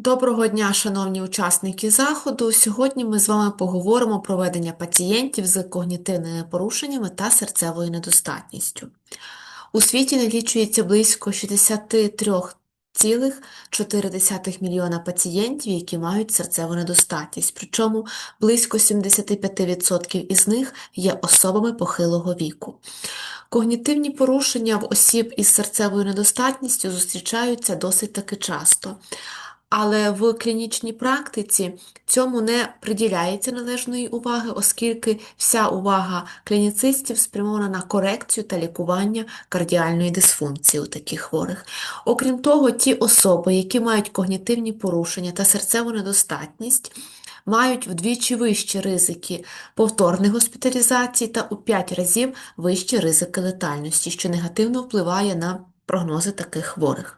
Доброго дня, шановні учасники заходу. Сьогодні ми з вами поговоримо про ведення пацієнтів з когнітивними порушеннями та серцевою недостатністю. У світі налічується близько 63,4 мільйона пацієнтів, які мають серцеву недостатність, причому близько 75% із них є особами похилого віку. Когнітивні порушення в осіб із серцевою недостатністю зустрічаються досить таки часто. Але в клінічній практиці цьому не приділяється належної уваги, оскільки вся увага клініцистів спрямована на корекцію та лікування кардіальної дисфункції у таких хворих. Окрім того, ті особи, які мають когнітивні порушення та серцеву недостатність, мають вдвічі вищі ризики повторних госпіталізацій та у 5 разів вищі ризики летальності, що негативно впливає на прогнози таких хворих.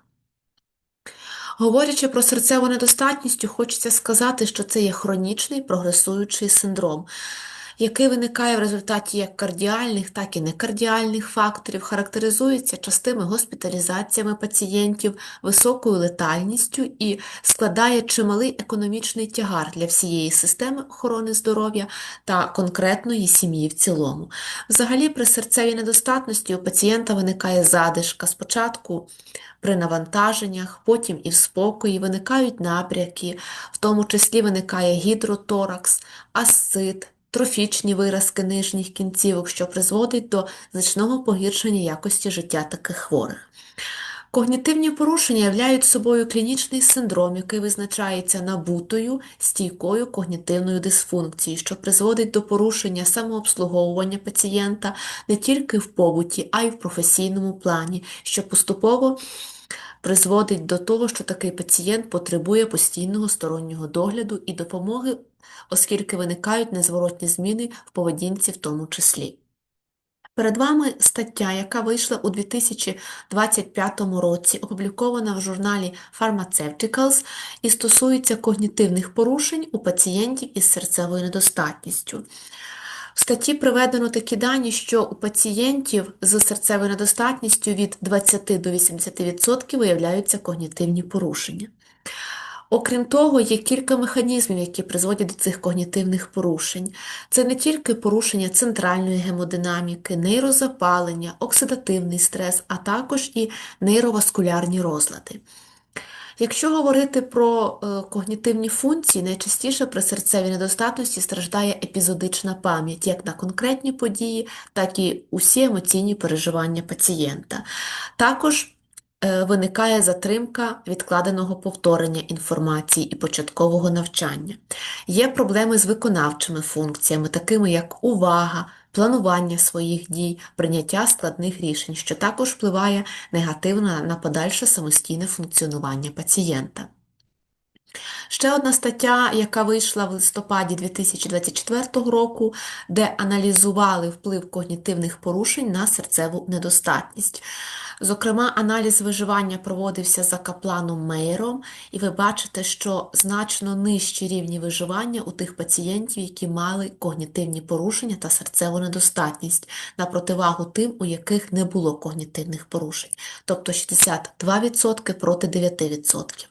Говорячи про серцеву недостатність, хочеться сказати, що це є хронічний прогресуючий синдром, який виникає в результаті як кардіальних, так і некардіальних факторів, характеризується частими госпіталізаціями пацієнтів, високою летальністю і складає чималий економічний тягар для всієї системи охорони здоров'я та конкретної сім'ї в цілому. Взагалі, при серцевій недостатності у пацієнта виникає задишка. Спочатку при навантаженнях, потім і в спокої виникають напряки, в тому числі виникає гідроторакс, асцит, трофічні виразки нижніх кінцівок, що призводить до значного погіршення якості життя таких хворих. Когнітивні порушення являють собою клінічний синдром, який визначається набутою стійкою когнітивною дисфункцією, що призводить до порушення самообслуговування пацієнта не тільки в побуті, а й в професійному плані, що поступово призводить до того, що такий пацієнт потребує постійного стороннього догляду і допомоги, оскільки виникають незворотні зміни в поведінці в тому числі. Перед вами стаття, яка вийшла у 2025 році, опублікована в журналі Pharmaceuticals і стосується когнітивних порушень у пацієнтів із серцевою недостатністю. В статті приведено такі дані, що у пацієнтів з серцевою недостатністю від 20 до 80% виявляються когнітивні порушення. Окрім того, є кілька механізмів, які призводять до цих когнітивних порушень. Це не тільки порушення центральної гемодинаміки, нейрозапалення, оксидативний стрес, а також і нейроваскулярні розлади. Якщо говорити про е, когнітивні функції, найчастіше при серцевій недостатності страждає епізодична пам'ять як на конкретні події, так і усі емоційні переживання пацієнта. Також виникає затримка відкладеного повторення інформації і початкового навчання. Є проблеми з виконавчими функціями, такими як увага, планування своїх дій, прийняття складних рішень, що також впливає негативно на подальше самостійне функціонування пацієнта. Ще одна стаття, яка вийшла в листопаді 2024 року, де аналізували вплив когнітивних порушень на серцеву недостатність. Зокрема, аналіз виживання проводився за капланом Мейером, і ви бачите, що значно нижчі рівні виживання у тих пацієнтів, які мали когнітивні порушення та серцеву недостатність, на противагу тим, у яких не було когнітивних порушень, тобто 62% проти 9%.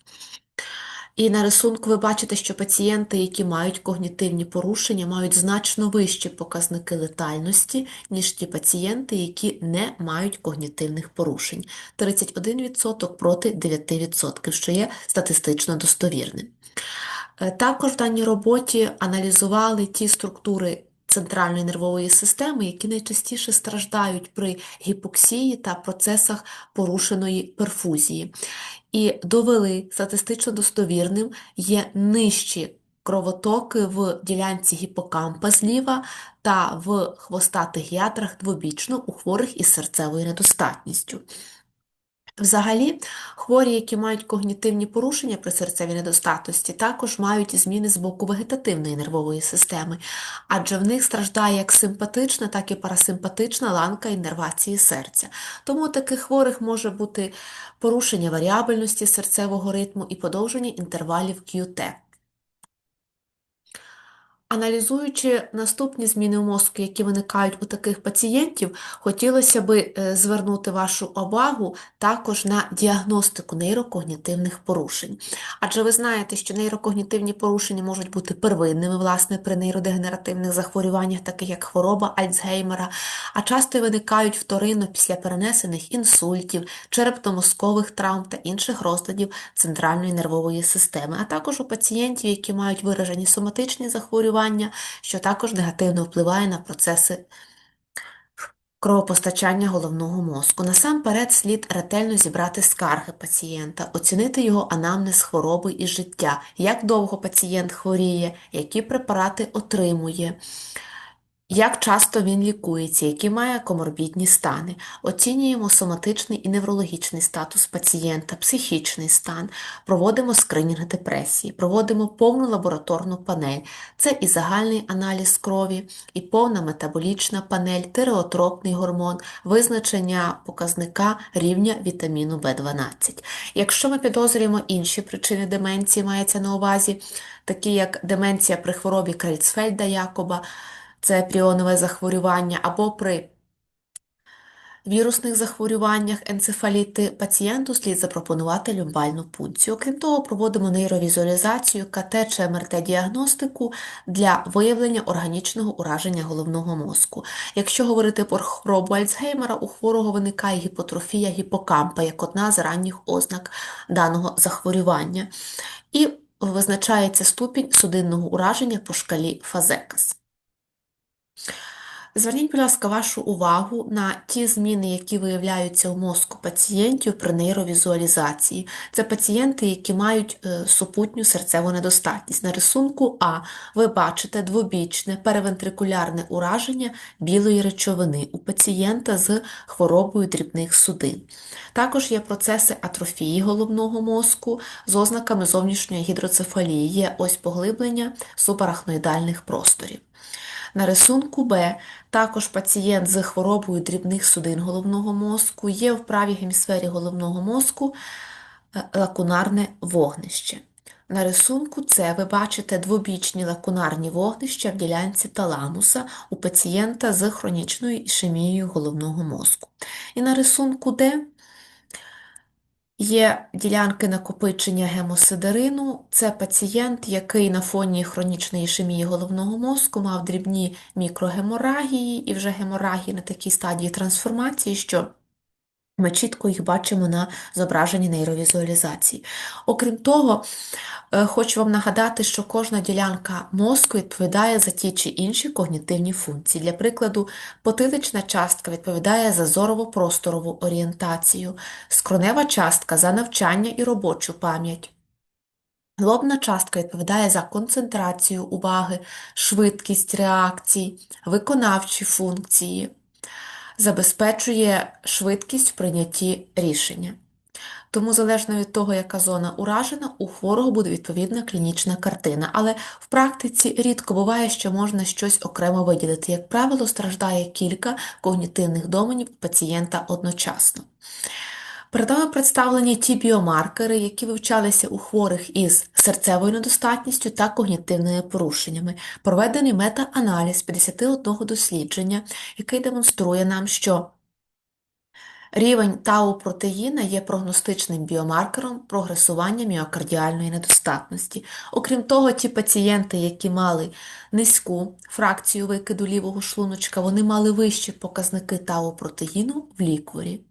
І на рисунку ви бачите, що пацієнти, які мають когнітивні порушення, мають значно вищі показники летальності, ніж ті пацієнти, які не мають когнітивних порушень 31% проти 9%, що є статистично достовірним. Е, також в даній роботі аналізували ті структури центральної нервової системи, які найчастіше страждають при гіпоксії та процесах порушеної перфузії. І довели статистично достовірним є нижчі кровотоки в ділянці гіпокампа зліва та в хвостатих ядрах двобічно у хворих із серцевою недостатністю. Взагалі, хворі, які мають когнітивні порушення при серцевій недостатності, також мають зміни з боку вегетативної нервової системи, адже в них страждає як симпатична, так і парасимпатична ланка іннервації серця. Тому у таких хворих може бути порушення варіабельності серцевого ритму і подовження інтервалів QT. Аналізуючи наступні зміни у мозку, які виникають у таких пацієнтів, хотілося би е, звернути вашу увагу також на діагностику нейрокогнітивних порушень. Адже ви знаєте, що нейрокогнітивні порушення можуть бути первинними, власне, при нейродегенеративних захворюваннях, таких як хвороба Альцгеймера, а часто виникають вторинно після перенесених інсультів, черепно-мозкових травм та інших розладів центральної нервової системи, а також у пацієнтів, які мають виражені соматичні захворювання харчування, що також негативно впливає на процеси кровопостачання головного мозку. Насамперед слід ретельно зібрати скарги пацієнта, оцінити його анамнез хвороби і життя, як довго пацієнт хворіє, які препарати отримує. Як часто він лікується, які має коморбідні стани, оцінюємо соматичний і неврологічний статус пацієнта, психічний стан, проводимо скринінг депресії, проводимо повну лабораторну панель. Це і загальний аналіз крові, і повна метаболічна панель, тиреотропний гормон, визначення показника рівня вітаміну В12. Якщо ми підозрюємо інші причини деменції, мається на увазі, такі як деменція при хворобі Крельцфельда Якоба, це пріонове захворювання, або при вірусних захворюваннях енцефаліти пацієнту слід запропонувати люмбальну пункцію. Окрім того, проводимо нейровізуалізацію, КТ чи МРТ-діагностику для виявлення органічного ураження головного мозку. Якщо говорити про хворобу Альцгеймера, у хворого виникає гіпотрофія гіпокампа як одна з ранніх ознак даного захворювання. І визначається ступінь судинного ураження по шкалі Фазекас. Зверніть, будь ласка, вашу увагу на ті зміни, які виявляються у мозку пацієнтів при нейровізуалізації. Це пацієнти, які мають е, супутню серцеву недостатність. На рисунку А ви бачите двобічне перевентрикулярне ураження білої речовини у пацієнта з хворобою дрібних судин. Також є процеси атрофії головного мозку з ознаками зовнішньої гідроцефалії, є ось поглиблення субарахноїдальних просторів. На рисунку Б також пацієнт з хворобою дрібних судин головного мозку є в правій гемісфері головного мозку е, лакунарне вогнище. На рисунку С ви бачите двобічні лакунарні вогнища в ділянці таламуса у пацієнта з хронічною ішемією головного мозку. І на рисунку Д Є ділянки накопичення гемосидерину. Це пацієнт, який на фоні хронічної ішемії головного мозку мав дрібні мікрогеморагії і вже геморагії на такій стадії трансформації, що ми чітко їх бачимо на зображенні нейровізуалізації. Окрім того, е, хочу вам нагадати, що кожна ділянка мозку відповідає за ті чи інші когнітивні функції. Для прикладу, потилична частка відповідає за зорово-просторову орієнтацію, скронева частка за навчання і робочу пам'ять. Лобна частка відповідає за концентрацію уваги, швидкість реакцій, виконавчі функції забезпечує швидкість в прийнятті рішення. Тому, залежно від того, яка зона уражена, у хворого буде відповідна клінічна картина. Але в практиці рідко буває, що можна щось окремо виділити. Як правило, страждає кілька когнітивних доменів пацієнта одночасно. Перед нами представлені ті біомаркери, які вивчалися у хворих із серцевою недостатністю та когнітивними порушеннями. Проведений мета-аналіз 51 дослідження, який демонструє нам, що рівень тау-протеїна є прогностичним біомаркером прогресування міокардіальної недостатності. Окрім того, ті пацієнти, які мали низьку фракцію викиду лівого шлуночка, вони мали вищі показники тау-протеїну в лікворі.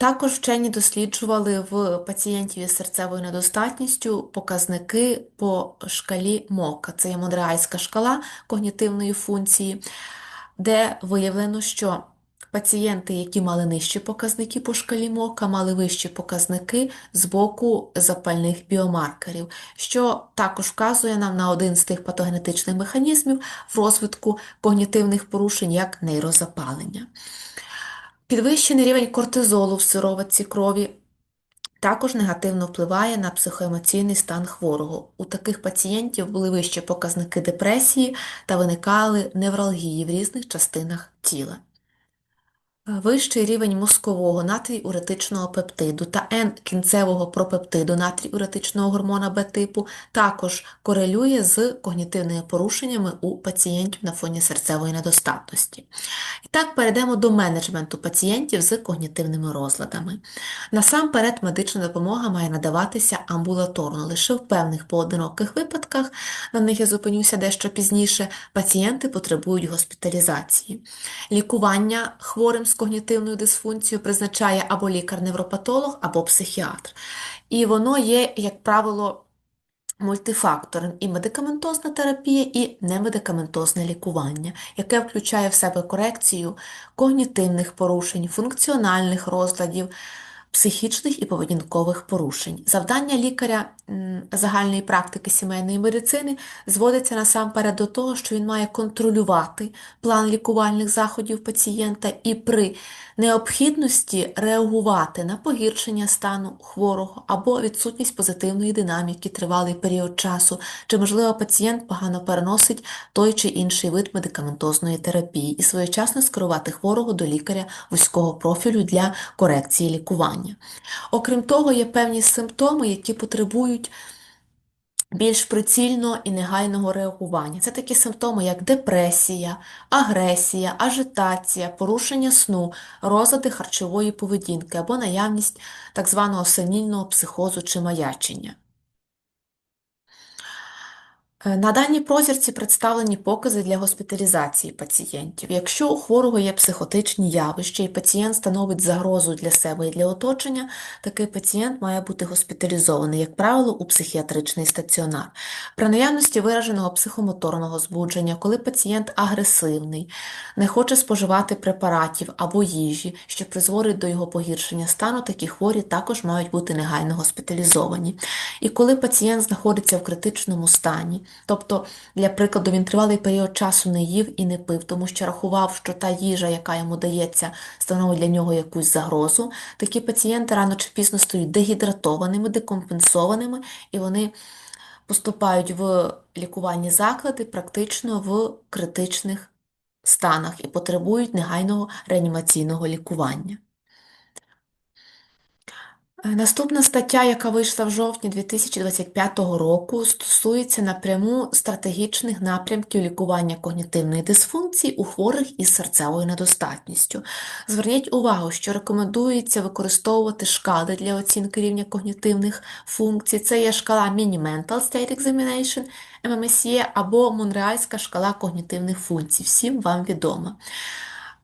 Також вчені досліджували в пацієнтів із серцевою недостатністю показники по шкалі МОКа. Це є Монреальська шкала когнітивної функції, де виявлено, що пацієнти, які мали нижчі показники по шкалі МОКа, мали вищі показники з боку запальних біомаркерів, що також вказує нам на один з тих патогенетичних механізмів в розвитку когнітивних порушень, як нейрозапалення. Підвищений рівень кортизолу в сироватці крові також негативно впливає на психоемоційний стан хворого. У таких пацієнтів були вищі показники депресії та виникали невралгії в різних частинах тіла. Вищий рівень мозкового натрій-уретичного пептиду та N-кінцевого пропептиду натрій-уретичного гормона Б-типу також корелює з когнітивними порушеннями у пацієнтів на фоні серцевої недостатності. І так перейдемо до менеджменту пацієнтів з когнітивними розладами. Насамперед, медична допомога має надаватися амбулаторно, лише в певних поодиноких випадках, на них я зупинюся дещо пізніше, пацієнти потребують госпіталізації. Лікування хворим з когнітивною дисфункцією призначає або лікар-невропатолог, або психіатр. І воно є, як правило, мультифакторним і медикаментозна терапія, і немедикаментозне лікування, яке включає в себе корекцію когнітивних порушень, функціональних розладів психічних і поведінкових порушень. Завдання лікаря загальної практики сімейної медицини зводиться насамперед до того, що він має контролювати план лікувальних заходів пацієнта і при необхідності реагувати на погіршення стану хворого або відсутність позитивної динаміки, тривалий період часу, чи, можливо, пацієнт погано переносить той чи інший вид медикаментозної терапії і своєчасно скерувати хворого до лікаря вузького профілю для корекції лікування лікування. Окрім того, є певні симптоми, які потребують більш прицільного і негайного реагування. Це такі симптоми, як депресія, агресія, ажитація, порушення сну, розлади харчової поведінки або наявність так званого синільного психозу чи маячення. Е, на даній прозірці представлені покази для госпіталізації пацієнтів. Якщо у хворого є психотичні явища і пацієнт становить загрозу для себе і для оточення, такий пацієнт має бути госпіталізований, як правило, у психіатричний стаціонар. При наявності вираженого психомоторного збудження, коли пацієнт агресивний, не хоче споживати препаратів або їжі, що призводить до його погіршення стану, такі хворі також мають бути негайно госпіталізовані. І коли пацієнт знаходиться в критичному стані, Тобто, для прикладу, він тривалий період часу не їв і не пив, тому що рахував, що та їжа, яка йому дається, становить для нього якусь загрозу. Такі пацієнти рано чи пізно стають дегідратованими, декомпенсованими, і вони поступають в лікувальні заклади практично в критичних станах і потребують негайного реанімаційного лікування. Е, наступна стаття, яка вийшла в жовтні 2025 року, стосується напряму стратегічних напрямків лікування когнітивної дисфункції у хворих із серцевою недостатністю. Зверніть увагу, що рекомендується використовувати шкали для оцінки рівня когнітивних функцій. Це є шкала Mini-Mental State Examination, MMSE або Монреальська шкала когнітивних функцій. Всім вам відома.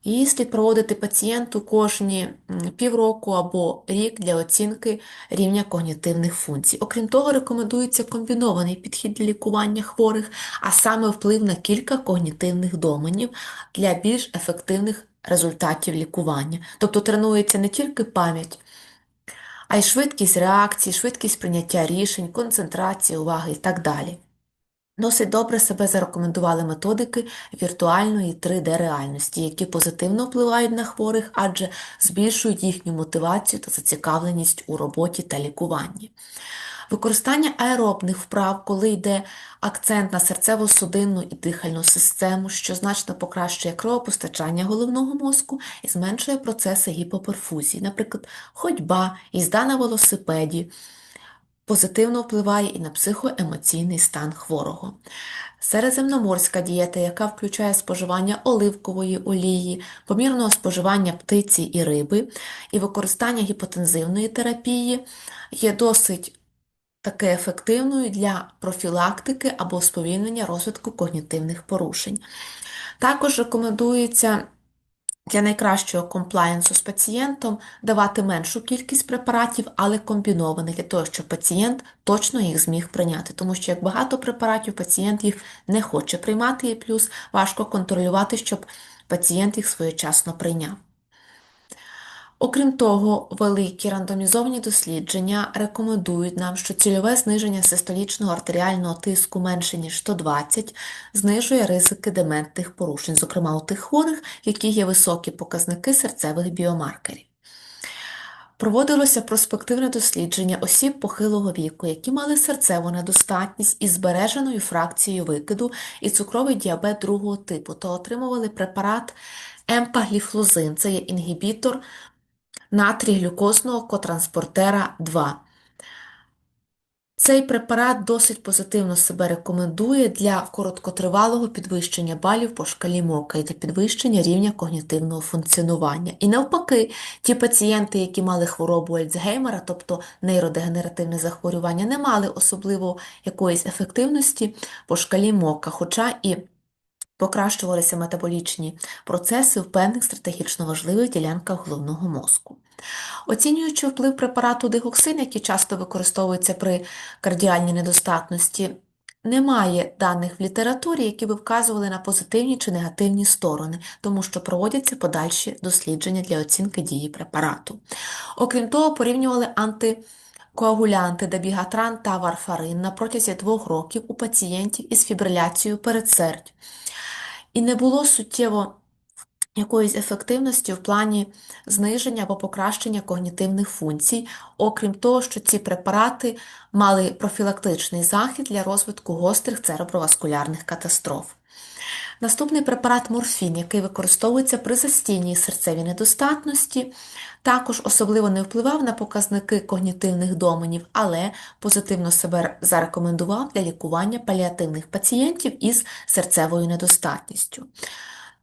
Її слід проводити пацієнту кожні півроку або рік для оцінки рівня когнітивних функцій. Окрім того, рекомендується комбінований підхід для лікування хворих, а саме вплив на кілька когнітивних доменів для більш ефективних результатів лікування. Тобто тренується не тільки пам'ять, а й швидкість реакції, швидкість прийняття рішень, концентрація уваги і так далі. Досить добре себе зарекомендували методики віртуальної 3D-реальності, які позитивно впливають на хворих, адже збільшують їхню мотивацію та зацікавленість у роботі та лікуванні. Використання аеробних вправ, коли йде акцент на серцево-судинну і дихальну систему, що значно покращує кровопостачання головного мозку і зменшує процеси гіпоперфузії, наприклад, ходьба, їзда на велосипеді позитивно впливає і на психоемоційний стан хворого. Середземноморська дієта, яка включає споживання оливкової олії, помірного споживання птиці і риби, і використання гіпотензивної терапії, є досить таки ефективною для профілактики або сповільнення розвитку когнітивних порушень. Також рекомендується для найкращого комплаєнсу з пацієнтом давати меншу кількість препаратів, але комбінованих, для того, щоб пацієнт точно їх зміг прийняти. Тому що як багато препаратів, пацієнт їх не хоче приймати, і плюс важко контролювати, щоб пацієнт їх своєчасно прийняв. Окрім того, великі рандомізовані дослідження рекомендують нам, що цільове зниження систолічного артеріального тиску менше, ніж 120, знижує ризики дементних порушень, зокрема у тих хворих, які є високі показники серцевих біомаркерів. Проводилося проспективне дослідження осіб похилого віку, які мали серцеву недостатність із збереженою фракцією викиду і цукровий діабет другого типу, та отримували препарат Емпагліфлозин це є інгібітор натрій-глюкозного котранспортера 2. Цей препарат досить позитивно себе рекомендує для короткотривалого підвищення балів по шкалі МОКа і для підвищення рівня когнітивного функціонування. І навпаки, ті пацієнти, які мали хворобу Альцгеймера, тобто нейродегенеративне захворювання, не мали особливо якоїсь ефективності по шкалі МОКа, хоча і покращувалися метаболічні процеси в певних стратегічно важливих ділянках головного мозку. Оцінюючи вплив препарату дигоксин, який часто використовується при кардіальній недостатності, немає даних в літературі, які би вказували на позитивні чи негативні сторони, тому що проводяться подальші дослідження для оцінки дії препарату. Окрім того, порівнювали антикоагулянти дебігатран та варфарин на протязі двох років у пацієнтів із фібриляцією передсердь. І не було суттєво якоїсь ефективності в плані зниження або покращення когнітивних функцій, окрім того, що ці препарати мали профілактичний захід для розвитку гострих цереброваскулярних катастроф. Наступний препарат морфін, який використовується при застійній серцевій недостатності, також особливо не впливав на показники когнітивних доменів, але позитивно себе зарекомендував для лікування паліативних пацієнтів із серцевою недостатністю.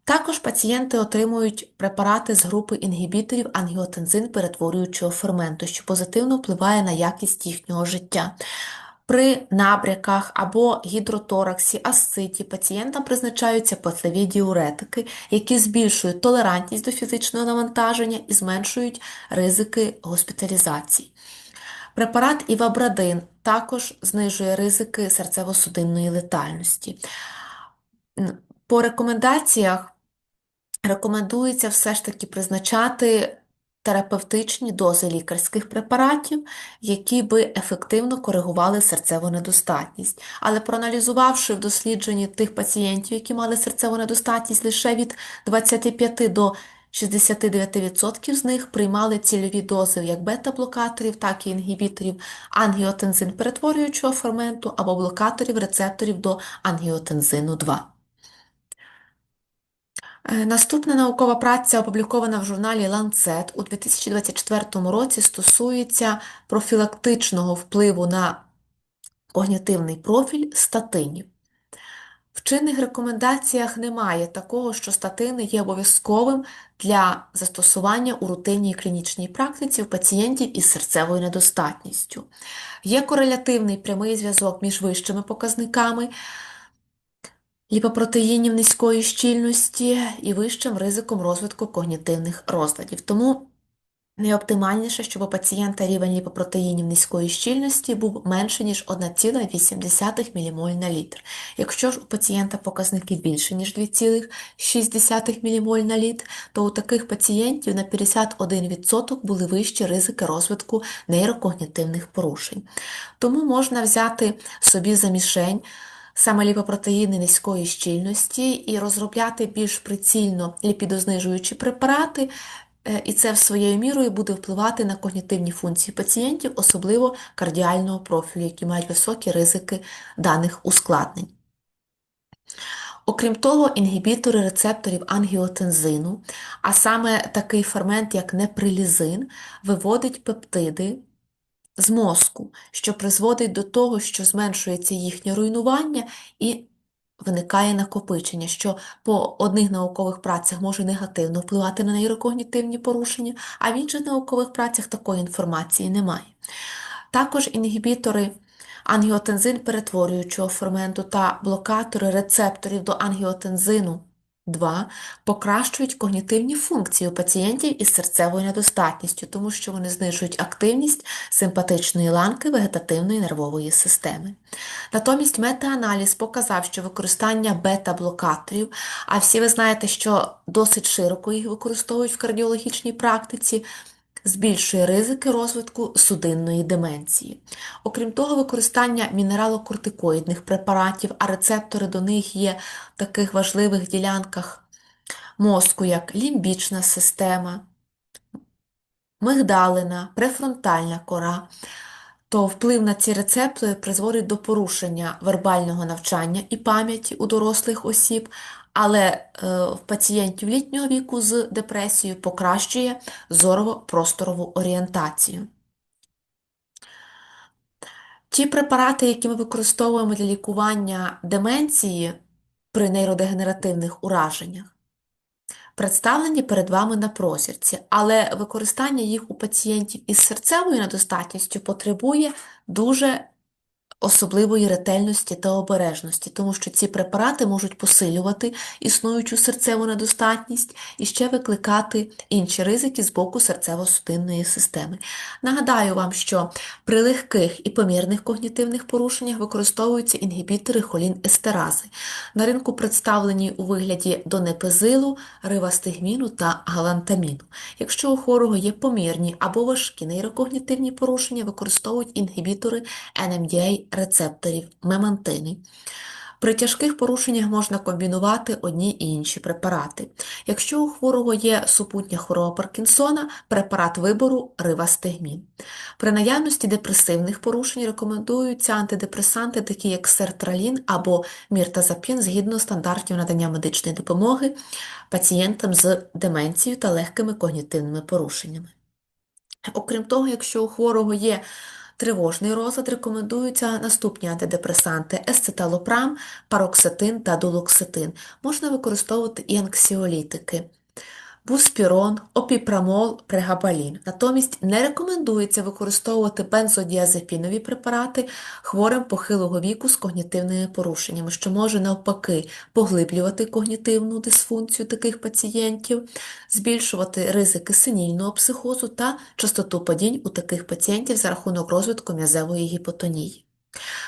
Також пацієнти отримують препарати з групи інгібіторів ангіотензин перетворюючого ферменту, що позитивно впливає на якість їхнього життя. При набряках або гідротораксі, асциті пацієнтам призначаються потливі діуретики, які збільшують толерантність до фізичного навантаження і зменшують ризики госпіталізації. Препарат івабрадин також знижує ризики серцево-судинної летальності. По рекомендаціях рекомендується все ж таки призначати терапевтичні дози лікарських препаратів, які би ефективно коригували серцеву недостатність. Але проаналізувавши в дослідженні тих пацієнтів, які мали серцеву недостатність лише від 25 до 69% з них приймали цільові дози як бета-блокаторів, так і інгібіторів ангіотензин перетворюючого ферменту або блокаторів рецепторів до ангіотензину 2. Е, наступна наукова праця, опублікована в журналі Lancet у 2024 році, стосується профілактичного впливу на когнітивний профіль статинів. В чинних рекомендаціях немає такого, що статини є обов'язковим для застосування у рутинній клінічній практиці у пацієнтів із серцевою недостатністю. Є корелятивний прямий зв'язок між вищими показниками ліпопротеїнів низької щільності і вищим ризиком розвитку когнітивних розладів. Тому найоптимальніше, щоб у пацієнта рівень ліпопротеїнів низької щільності був менше, ніж 1,8 ммоль на літр. Якщо ж у пацієнта показники більше, ніж 2,6 ммоль на літр, то у таких пацієнтів на 51% були вищі ризики розвитку нейрокогнітивних порушень. Тому можна взяти собі за мішень саме ліпопротеїни низької щільності і розробляти більш прицільно ліпідознижуючі препарати, е, і це своєю мірою буде впливати на когнітивні функції пацієнтів, особливо кардіального профілю, які мають високі ризики даних ускладнень. Окрім того, інгібітори рецепторів ангіотензину, а саме такий фермент, як неприлізин, виводить пептиди з мозку, що призводить до того, що зменшується їхнє руйнування і виникає накопичення, що по одних наукових працях може негативно впливати на нейрокогнітивні порушення, а в інших наукових працях такої інформації немає. Також інгібітори ангіотензин перетворюючого ферменту та блокатори рецепторів до ангіотензину 2. Покращують когнітивні функції у пацієнтів із серцевою недостатністю, тому що вони знижують активність симпатичної ланки вегетативної нервової системи. Натомість метааналіз показав, що використання бета-блокаторів, а всі ви знаєте, що досить широко їх використовують в кардіологічній практиці, збільшує ризики розвитку судинної деменції. Окрім того, використання мінералокортикоїдних препаратів, а рецептори до них є в таких важливих ділянках мозку, як лімбічна система, мигдалина, префронтальна кора. То вплив на ці рецептори призводить до порушення вербального навчання і пам'яті у дорослих осіб, але е, в пацієнтів літнього віку з депресією покращує зорово-просторову орієнтацію. Ті препарати, які ми використовуємо для лікування деменції при нейродегенеративних ураженнях, представлені перед вами на просірці, але використання їх у пацієнтів із серцевою недостатністю потребує дуже особливої ретельності та обережності, тому що ці препарати можуть посилювати існуючу серцеву недостатність і ще викликати інші ризики з боку серцево-судинної системи. Нагадаю вам, що при легких і помірних когнітивних порушеннях використовуються інгібітори холін-естерази. На ринку представлені у вигляді донепезилу, ривастигміну та галантаміну. Якщо у хворого є помірні або важкі нейрокогнітивні порушення, використовують інгібітори NMDA рецепторів мемантини. При тяжких порушеннях можна комбінувати одні і інші препарати. Якщо у хворого є супутня хвороба Паркінсона, препарат вибору ривастигмін. При наявності депресивних порушень рекомендуються антидепресанти, такі як сертралін або міртазапін, згідно стандартів надання медичної допомоги пацієнтам з деменцією та легкими когнітивними порушеннями. Окрім того, якщо у хворого є тривожний розлад рекомендуються наступні антидепресанти: есцеталопрам, пароксетин та дулоксетин. Можна використовувати і анксіолітики. Буспірон, опіпрамол, прегабалін. Натомість не рекомендується використовувати бензодіазепінові препарати хворим похилого віку з когнітивними порушеннями, що може навпаки поглиблювати когнітивну дисфункцію таких пацієнтів, збільшувати ризики синільного психозу та частоту падінь у таких пацієнтів за рахунок розвитку м'язевої гіпотонії.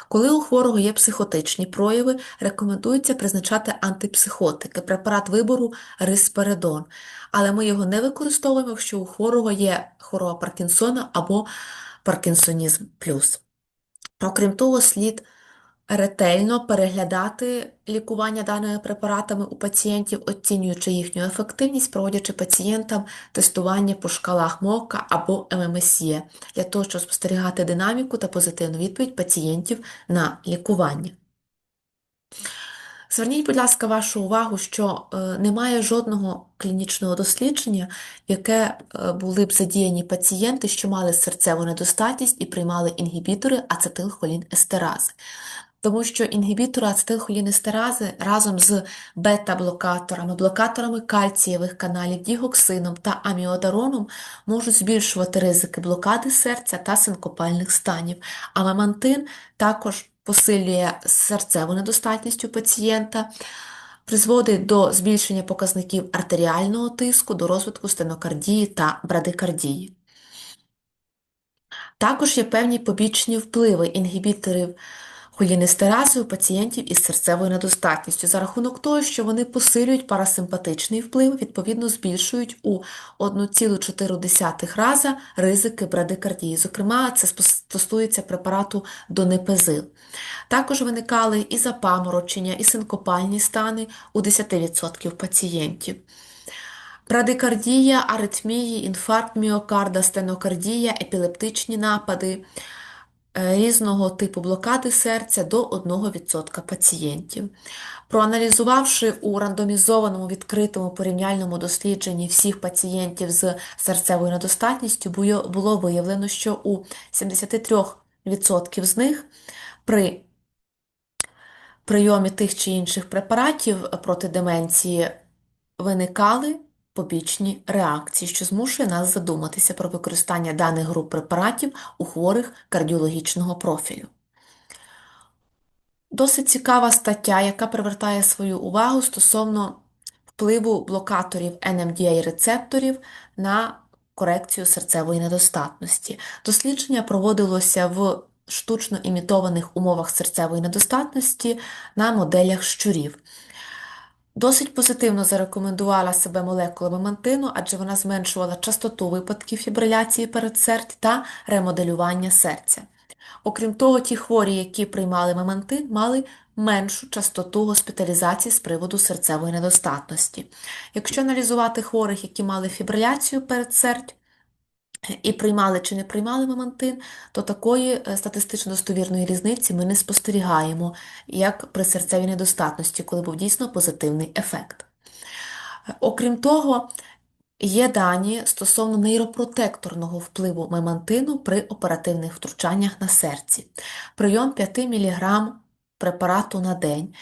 Коли у хворого є психотичні прояви, рекомендується призначати антипсихотики, препарат вибору рисперидон, але ми його не використовуємо, якщо у хворого є хвороба Паркінсона або Паркінсонізм плюс. Окрім того, слід ретельно переглядати лікування даними препаратами у пацієнтів, оцінюючи їхню ефективність, проводячи пацієнтам тестування по шкалах МОКа або ММСЄ, для того, щоб спостерігати динаміку та позитивну відповідь пацієнтів на лікування. Зверніть, будь ласка, вашу увагу, що е, немає жодного клінічного дослідження, яке е, були б задіяні пацієнти, що мали серцеву недостатність і приймали інгібітори ацетилхолінестерази тому що інгібітори ацетилхолінестерази разом з бета-блокаторами, блокаторами кальцієвих каналів, дігоксином та аміодароном можуть збільшувати ризики блокади серця та синкопальних станів. А мемантин також посилює серцеву недостатність у пацієнта. Призводить до збільшення показників артеріального тиску, до розвитку стенокардії та брадикардії. Також є певні побічні впливи інгібіторів холінестерази у пацієнтів із серцевою недостатністю за рахунок того, що вони посилюють парасимпатичний вплив, відповідно збільшують у 1,4 рази ризики брадикардії. Зокрема, це стосується препарату донепезил. Також виникали і запаморочення, і синкопальні стани у 10% пацієнтів. Брадикардія, аритмії, інфаркт міокарда, стенокардія, епілептичні напади. Е, різного типу блокади серця до 1% пацієнтів. Проаналізувавши у рандомізованому відкритому порівняльному дослідженні всіх пацієнтів з серцевою недостатністю, було виявлено, що у 73% з них при прийомі тих чи інших препаратів проти деменції виникали побічні реакції, що змушує нас задуматися про використання даних груп препаратів у хворих кардіологічного профілю. Досить цікава стаття, яка привертає свою увагу стосовно впливу блокаторів NMDA рецепторів на корекцію серцевої недостатності. Дослідження проводилося в штучно імітованих умовах серцевої недостатності на моделях щурів. Досить позитивно зарекомендувала себе молекула мемантину, адже вона зменшувала частоту випадків фібриляції передсердь та ремоделювання серця. Окрім того, ті хворі, які приймали мемантин, мали меншу частоту госпіталізації з приводу серцевої недостатності. Якщо аналізувати хворих, які мали фібриляцію передсердь, і приймали чи не приймали мемантин, то такої е, статистично достовірної різниці ми не спостерігаємо, як при серцевій недостатності, коли був дійсно позитивний ефект. Окрім того, є дані стосовно нейропротекторного впливу мемантину при оперативних втручаннях на серці. Прийом 5 мг препарату на день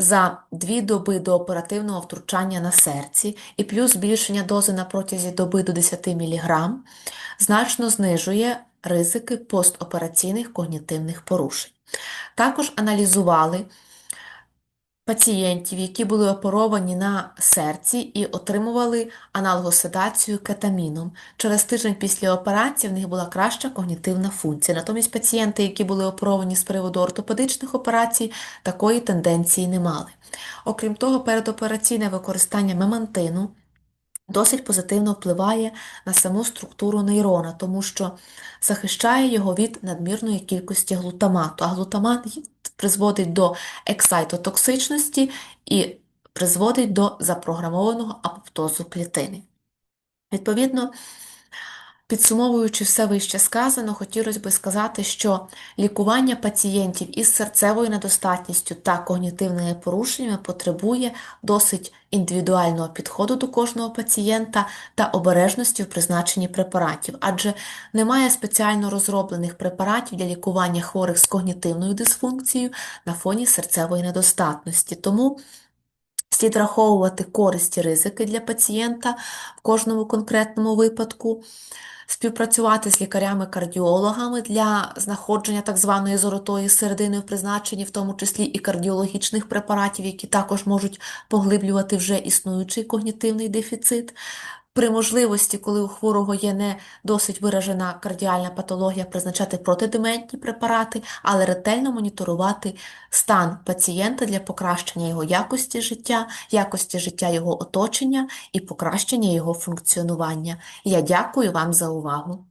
за дві доби до оперативного втручання на серці і плюс збільшення дози на протязі доби до 10 мг значно знижує ризики постопераційних когнітивних порушень. Також аналізували пацієнтів, які були оперовані на серці і отримували аналогоседацію кетаміном. Через тиждень після операції в них була краща когнітивна функція. Натомість пацієнти, які були оперовані з приводу ортопедичних операцій, такої тенденції не мали. Окрім того, передопераційне використання мемантину досить позитивно впливає на саму структуру нейрона, тому що захищає його від надмірної кількості глутамату. А глутамат призводить до ексайтотоксичності і призводить до запрограмованого апоптозу клітини. Відповідно, Підсумовуючи все вище сказано, хотілося би сказати, що лікування пацієнтів із серцевою недостатністю та когнітивними порушеннями потребує досить індивідуального підходу до кожного пацієнта та обережності в призначенні препаратів, адже немає спеціально розроблених препаратів для лікування хворих з когнітивною дисфункцією на фоні серцевої недостатності. Тому слід раховувати користь і ризики для пацієнта в кожному конкретному випадку співпрацювати з лікарями-кардіологами для знаходження так званої золотої середини в призначенні, в тому числі і кардіологічних препаратів, які також можуть поглиблювати вже існуючий когнітивний дефіцит. При можливості, коли у хворого є не досить виражена кардіальна патологія, призначати протидементні препарати, але ретельно моніторувати стан пацієнта для покращення його якості життя, якості життя його оточення і покращення його функціонування. Я дякую вам за увагу.